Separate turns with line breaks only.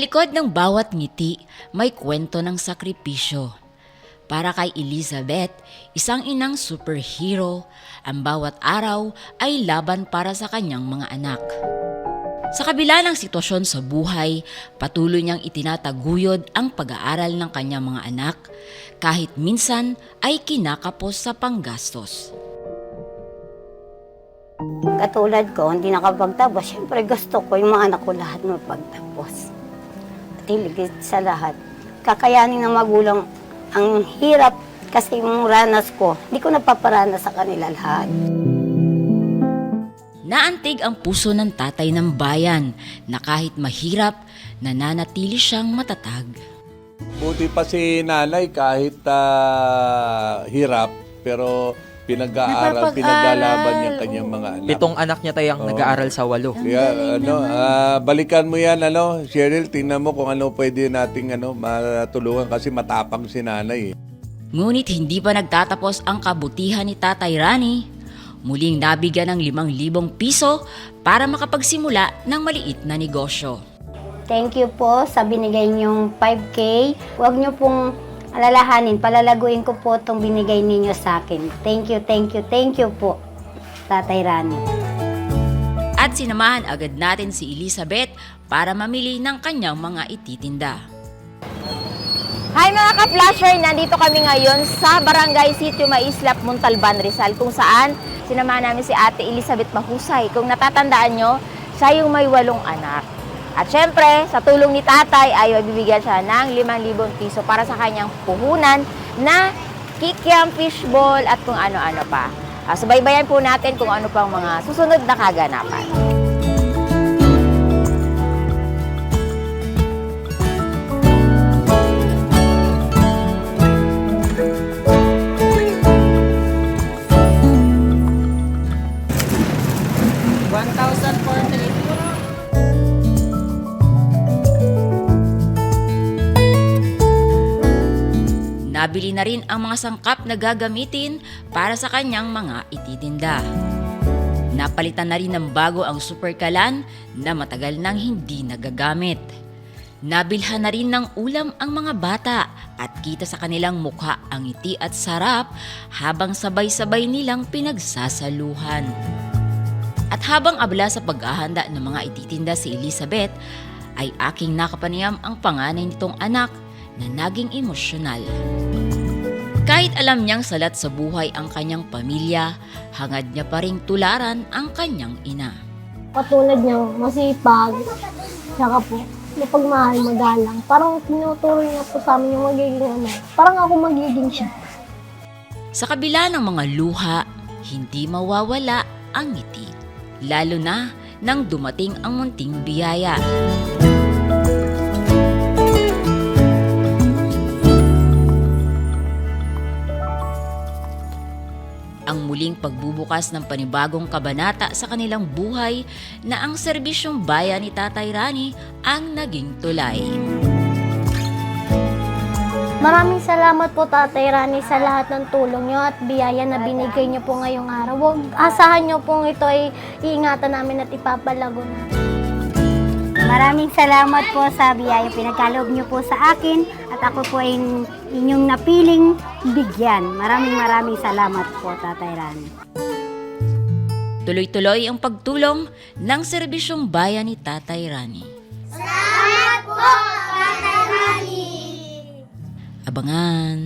likod ng bawat ngiti, may kwento ng sakripisyo. Para kay Elizabeth, isang inang superhero, ang bawat araw ay laban para sa kanyang mga anak. Sa kabila ng sitwasyon sa buhay, patuloy niyang itinataguyod ang pag-aaral ng kanyang mga anak, kahit minsan ay kinakapos sa panggastos.
Katulad ko, hindi nakapagtapos. Siyempre gusto ko yung mga anak ko lahat magpagtapos. At hiligit sa lahat, kakayanin ng magulang ang hirap kasi yung ranas ko, hindi ko napaparanas sa kanila lahat.
Naantig ang puso ng tatay ng bayan na kahit mahirap, nananatili siyang matatag.
Buti pa si nanay kahit ah, hirap, pero pinag-aaral,
Napapag-aral.
pinaglalaban niya kanyang mga anak.
Pitong anak niya tayang nag-aaral sa walo.
Kaya ano, ah, balikan mo yan ano, Cheryl, tingnan mo kung ano pwede nating ano matulungan kasi matapang si nanay. eh.
Ngunit hindi pa nagtatapos ang kabutihan ni Tatay Rani. Muling nabigyan ng 5,000 piso para makapagsimula ng maliit na negosyo.
Thank you po sa binigay niyong 5K. Huwag niyo pong alalahanin, palalaguin ko po itong binigay ninyo sa akin. Thank you, thank you, thank you po, Tatay Rani.
At sinamahan agad natin si Elizabeth para mamili ng kanyang mga ititinda.
Hi mga ka-flasher! Nandito kami ngayon sa Barangay Sitio Maislap, Montalban, Rizal kung saan sinamahan namin si Ate Elizabeth Mahusay. Kung natatandaan nyo, siya yung may walong anak. At syempre, sa tulong ni tatay ay mabibigyan siya ng 5,000 piso para sa kanyang puhunan na kikiam, fishball at kung ano-ano pa. Uh, subaybayan po natin kung ano pang mga susunod na kaganapan.
Nabili na rin ang mga sangkap na gagamitin para sa kanyang mga ititinda. Napalitan na rin ng bago ang superkalan na matagal nang hindi nagagamit. Nabilhan na rin ng ulam ang mga bata at kita sa kanilang mukha ang ngiti at sarap habang sabay-sabay nilang pinagsasaluhan. At habang abla sa paghahanda ng mga ititinda si Elizabeth, ay aking nakapanayam ang panganay nitong anak na naging emosyonal. Kahit alam niyang salat sa buhay ang kanyang pamilya, hangad niya pa ring tularan ang kanyang ina.
katulad niya, masipag, saka po, mapagmahal, magalang. Parang tinuturo niya po sa amin yung magiging ano. Parang ako magiging siya.
Sa kabila ng mga luha, hindi mawawala ang ngiti. Lalo na nang dumating ang munting biyaya. Ang muling pagbubukas ng panibagong kabanata sa kanilang buhay na ang serbisyong bayan ni Tatay Rani ang naging tulay.
Maraming salamat po Tatay Rani sa lahat ng tulong niyo at biyaya na binigay niyo po ngayong araw. Huwag asahan niyo pong ito ay iingatan namin at ipapalago namin.
Maraming salamat po sa biyaya pinagkaloob niyo po sa akin at ako po ay inyong napiling bigyan. Maraming maraming salamat po, Tatay Rani.
Tuloy-tuloy ang pagtulong ng serbisyong bayan ni Tatay Rani. Salamat po, Tatay Rani! Abangan!